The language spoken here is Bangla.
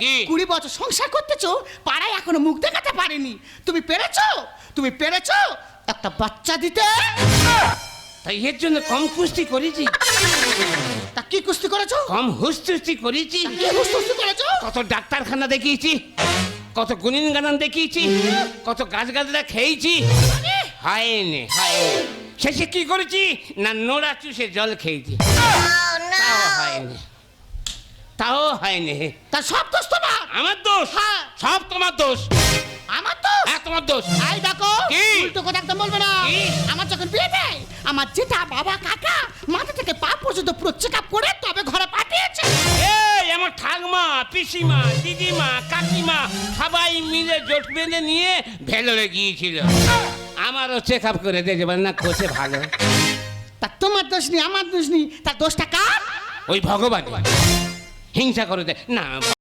কি? কুড়ি বছর সংসার করতেছো পাড়ায় এখনও মুখ দেখাতে পারেনি। তুমি পেরেছ? তুমি পেরেছ একটা বাচ্চা দিতে? তাই এর জন্য কম কুস্তি করেছি। তা কি কুস্তি করেছ? কম হুস্তুস্তি করেছি। কি হুস্তুস্তি করেছ? কত ডাক্তারখানা দেখিয়েছি কত গুনিন গানান দেখিয়েছি কত গাছ গাছরা খেয়েছি হয়নি হয়নি। শেষে কি করেছি? না নোড়া চুষে জল খেয়েছি। তাও হয়নি। তাও হয়নি। তা সব দোষ তোমার? আমার দোষ? হ্যাঁ। সব তোমার দোষ। আমার দোষ? হ্যাঁ তোমার দোষ। আই দেখো কি? উল্টো কথা একদম বলবে না। কি? আমার যখন বিয়ে দেয় আমার যেটা বাবা কাকা মাথা থেকে পা পর্যন্ত পুরো চেক আপ করে তবে ঘরে পাঠিয়েছে। এই আমার ঠাকমা পিসিমা দিদিমা কাকিমা সবাই মিলে জোট বেঁধে নিয়ে ভেলোরে গিয়েছিল। আমারও চেক আপ করে দিয়ে যাবেন না কোচে ভালো। তা তোমার দোষ নেই আমার দোষ নেই। তার দোষটা কার? ওই ভগবান হিংসা করে দে না